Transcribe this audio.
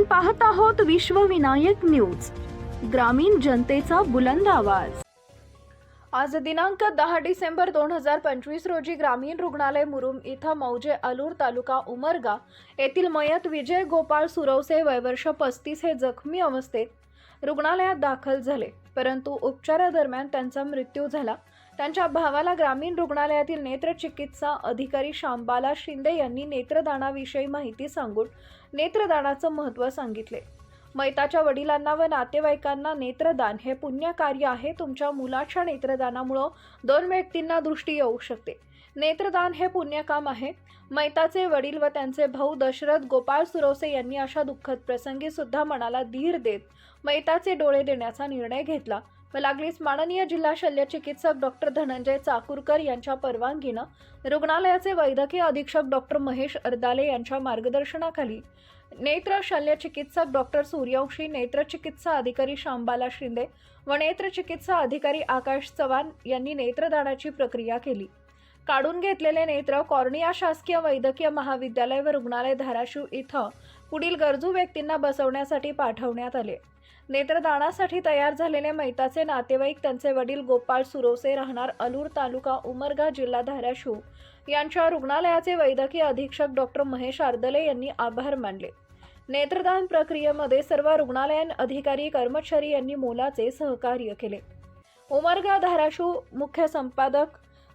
आपण पाहत आहोत विश्वविनायक न्यूज ग्रामीण जनतेचा बुलंद आवाज. आज दिनांक दहा डिसेंबर दोन हजार पंचवीस रोजी ग्रामीण रुग्णालय मुरुम इथं मौजे अलूर तालुका उमरगा येथील मयत विजय गोपाळ सुरवसे वयवर्ष पस्तीस हे जखमी अवस्थेत रुग्णालयात दाखल झाले परंतु उपचारादरम्यान त्यांचा मृत्यू झाला. त्यांच्या भावाला ग्रामीण रुग्णालयातील नेत्रचिकित्सा अधिकारी शांबाला शिंदे यांनी नेत्रदानाविषयी माहिती सांगून नेत्रदानाचं महत्त्व सांगितले. मैताच्या वडिलांना व नातेवाईकांना नेत्रदान हे पुण्य कार्य आहे. तुमच्या मुलाच्या नेत्रदानामुळं दोन व्यक्तींना दृष्टी येऊ शकते. नेत्रदान हे पुण्यकाम आहे. मैताचे वडील व त्यांचे भाऊ दशरथ गोपाळ सुरवसे यांनी अशा दुःखद प्रसंगी सुद्धा मनाला धीर देत मैताचे डोळे देण्याचा निर्णय घेतला. व लागलीच माननीय जिल्हा शल्य चिकित्सक डॉक्टर धनंजय चाकूरकर यांच्या परवानगीनं रुग्णालयाचे वैद्यकीय अधीक्षक डॉक्टर महेश अर्दाले यांच्या मार्गदर्शनाखाली नेत्र शल्य चिकित्सक डॉक्टर सूर्यवंशी नेत्रचिकित्सा अधिकारी शांबाला शिंदे व नेत्रचिकित्सा अधिकारी आकाश चव्हाण यांनी नेत्रदानाची प्रक्रिया केली. काढून घेतलेले नेत्र कॉर्निया शासकीय वैद्यकीय महाविद्यालय व रुग्णालय धाराशिव इथं पुढील गरजू व्यक्तींना बसवण्यासाठी पाठवण्यात आले. नेत्रदानासाठी तयार झालेले मैताचे नातेवाईक त्यांचे वडील गोपाळ सुरोसे राहणार अलूर तालुका उमरगा जिल्हा धाराशिव. यांच्या रुग्णालयाचे वैद्यकीय अधीक्षक डॉक्टर महेश आर्दले यांनी आभार मानले. नेत्रदान प्रक्रियेमध्ये सर्व रुग्णालयीन अधिकारी कर्मचारी यांनी मोलाचे सहकार्य केले. उमरगा धाराशिव मुख्य संपादक